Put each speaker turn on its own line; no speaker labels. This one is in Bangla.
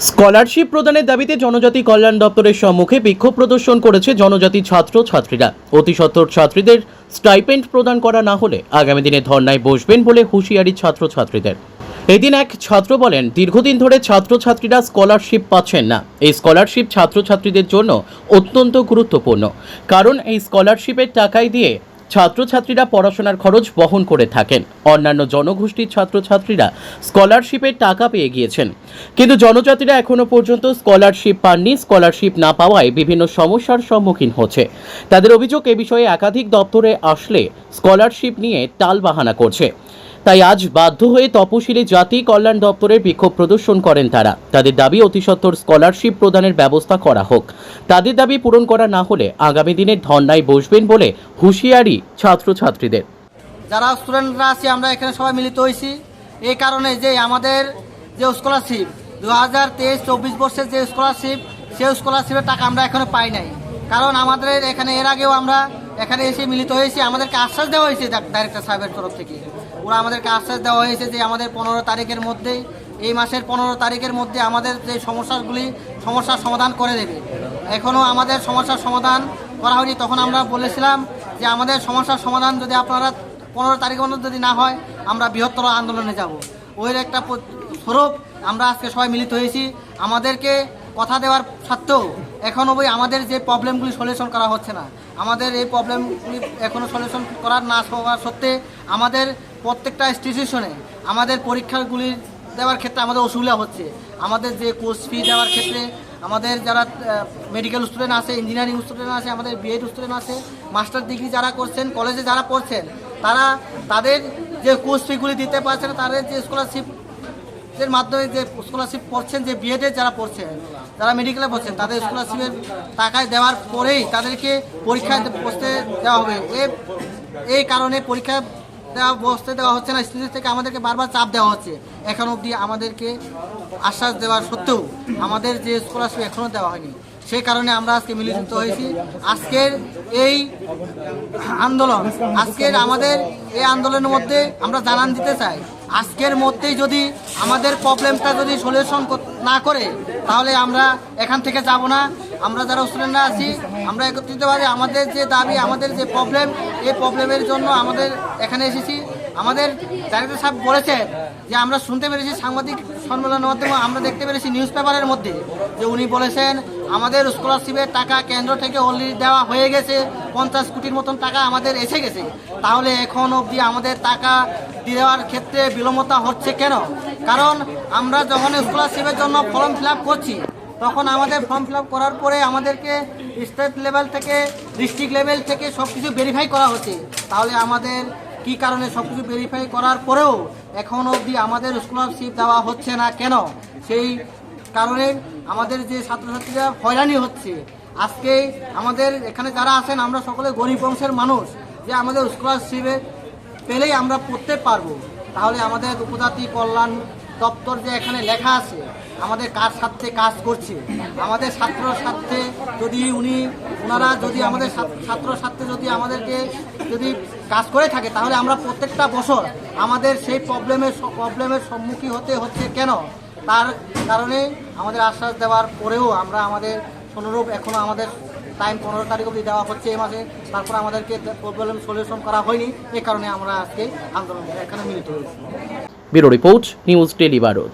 স্কলারশিপ প্রদানের দাবিতে জনজাতি কল্যাণ দপ্তরের সম্মুখে বিক্ষোভ প্রদর্শন করেছে জনজাতি ছাত্র ছাত্রীরা। অতি সত্তর ছাত্রীদের স্টাইপেন্ড প্রদান করা না হলে আগামী দিনে ধর্নায় বসবেন বলে হুঁশিয়ারি ছাত্র ছাত্রীদের। এদিন এক ছাত্র বলেন, দীর্ঘদিন ধরে ছাত্রছাত্রীরা স্কলারশিপ পাচ্ছেন না। এই স্কলারশিপ ছাত্রছাত্রীদের জন্য অত্যন্ত গুরুত্বপূর্ণ। কারণ এই স্কলারশিপের টাকাই দিয়ে ছাত্রছাত্রীরা পড়াশোনার খরচ বহন করে থাকেন। অন্যান্য জনগোষ্ঠীর ছাত্রছাত্রীরা স্কলারশিপের টাকা পেয়ে গিয়েছেন। কিন্তু জনজাতিরা এখনও পর্যন্ত স্কলারশিপ পাননি, স্কলারশিপ না পাওয়ায় বিভিন্ন সমস্যার সম্মুখীন হচ্ছে। তাদের অভিযোগ, এ বিষয়ে একাধিক দপ্তরে আসলে স্কলারশিপ নিয়ে টালবাহানা করছে। তাই আজ বাধ্য হয়ে তপশিলি জাতি কল্যাণ দপ্তরের বিক্ষোভ প্রদর্শন করেন তারা। তাদের দাবি, অতিসত্বর স্কলারশিপ প্রদানের ব্যবস্থা করা হোক। তাদের দাবি পূরণ করা না হলে আগামী দিনে ধর্নায় বসবেন বলে হুঁশিয়ারি ছাত্রছাত্রীদের।
যারা স্টুডেন্টরা আছি, আমরা এখানে সবাই মিলিত হয়েছি। এই কারণে যে আমাদের যে স্কলারশিপ দু হাজার তেইশ চব্বিশ বর্ষের যে স্কলারশিপ সেই স্কলারশিপের টাকা আমরা এখনও পাই নাই। কারণ আমাদের এখানে এর আগেও আমরা এখানে এসে মিলিত হয়েছি, আমাদেরকে আশ্বাস দেওয়া হয়েছে ডাইরেক্টর সাহেবের তরফ থেকে। ওরা আমাদেরকে আশ্বাস দেওয়া হয়েছে যে আমাদের পনেরো তারিখের মধ্যেই এই মাসের পনেরো তারিখের মধ্যে আমাদের যে সমস্যাগুলি, সমস্যার সমাধান করে দেবে। এখনও আমাদের সমস্যার সমাধান করা হয়নি। তখন আমরা বলেছিলাম যে আমাদের সমস্যার সমাধান যদি আপনারা পনেরো তারিখের মধ্যে যদি না হয়, আমরা বৃহত্তর আন্দোলনে যাব। ওই একটা স্বরূপ আমরা আজকে সবাই মিলিত হয়েছি। আমাদেরকে কথা দেওয়ার সত্ত্বেও এখনও ওই আমাদের যে প্রবলেমগুলি সলিউশন করা হচ্ছে না। আমাদের এই প্রবলেমগুলি এখনও সলিউশন করার না হওয়া সত্ত্বে আমাদের প্রত্যেকটা ইনস্টিটিউশনে আমাদের পরীক্ষাগুলি দেওয়ার ক্ষেত্রে আমাদের অসুবিধা হচ্ছে। আমাদের যে কোর্স ফি দেওয়ার ক্ষেত্রে আমাদের যারা মেডিকেল স্টুডেন্ট আছে ইঞ্জিনিয়ারিং স্টুডেন্ট আছে, আমাদের বিএড স্টুডেন্ট আছে মাস্টার ডিগ্রি যারা করছেন কলেজে যারা পড়ছেন, তারা তাদের যে কোর্স ফিগুলি দিতে পারছে না, তাদের যে স্কলারশিপ এর মাধ্যমে যে স্কলারশিপ পড়ছেন, যে বিএডে যারা পড়ছেন যারা মেডিকেলে পড়ছেন তাদের স্কলারশিপের টাকায় দেওয়ার পরেই তাদেরকে পরীক্ষায় বসতে দেওয়া হবে। এই কারণে পরীক্ষা দেওয়া, বসতে দেওয়া হচ্ছে না। স্টুডেন্ট থেকে আমাদেরকে বারবার চাপ দেওয়া হচ্ছে। এখন অবধি আমাদেরকে আশ্বাস দেওয়ার সত্ত্বেও আমাদের যে স্কলারশিপ এখনও দেওয়া হয়নি, সেই কারণে আমরা আজকে মিলিত হয়েছি। আজকের এই আন্দোলন, আজকের আমাদের এই আন্দোলনের মধ্যে আমরা জানান দিতে চাই। আজকের মধ্যেই যদি আমাদের প্রবলেমটা যদি সলিউশন না করে, তাহলে আমরা এখান থেকে যাব না। আমরা যারা স্টুডেন্টরা আছি, আমরা একত্রিতভাবে আমাদের যে দাবি, আমাদের যে প্রবলেম এই প্রবলেমের জন্য আমাদের এখানে এসেছি। আমাদের ডাইরেক্টর সাহেব বলেছেন যে আমরা শুনতে পেরেছি সাংবাদিক সম্মেলনের মাধ্যমে, আমরা দেখতে পেরেছি নিউজ পেপারের মধ্যে যে উনি বলেছেন, আমাদের স্কলারশিপের টাকা কেন্দ্র থেকে অলরেডি দেওয়া হয়ে গেছে, পঞ্চাশ কোটির মতন টাকা আমাদের এসে গেছে। তাহলে এখন অবধি আমাদের টাকা দেওয়ার ক্ষেত্রে বিলম্বতা হচ্ছে কেন? কারণ আমরা যখন স্কলারশিপের জন্য ফর্ম ফিল করছি, তখন আমাদের ফর্ম ফিল করার পরে আমাদেরকে স্টেট লেভেল থেকে ডিস্ট্রিক্ট লেভেল থেকে সব কিছু ভেরিফাই করা হচ্ছে। তাহলে আমাদের কি কারণে সব কিছু ভেরিফাই করার পরেও এখন অবধি আমাদের স্কলারশিপ দেওয়া হচ্ছে না কেন? সেই কারণে আমাদের যে ছাত্রছাত্রীরা হয়রানি হচ্ছে। আজকে আমাদের এখানে যারা আছেন, আমরা সকলে গরিব বংশের মানুষ, যে আমাদের স্কলারশিপে পেলেই আমরা পড়তে পারব। তাহলে আমাদের উপজাতি কল্যাণ দপ্তর যে এখানে লেখা আছে আমাদের কার স্বার্থে কাজ করছে? আমাদের ছাত্র স্বার্থে যদি উনি ওনারা যদি আমাদের ছাত্র- স্বার্থে যদি আমাদেরকে যদি কাজ করে থাকে, তাহলে আমরা প্রত্যেকটা বছর আমাদের সেই প্রবলেমের প্রবলেমের সম্মুখীন হতে হচ্ছে কেন? তার কারণে আমাদের আশ্বাস দেওয়ার পরেও আমরা আমাদের অনুরূপ এখনও আমাদের টাইম পনেরো তারিখ অবধি দেওয়া হচ্ছে এই মাসে। তারপর আমাদেরকে প্রবলেম সলিউশন করা হয়নি। এ কারণে আমরা আজকে আন্দোলন এখানে মিলিত হয়েছি।
Bureau report, news daily Bharat.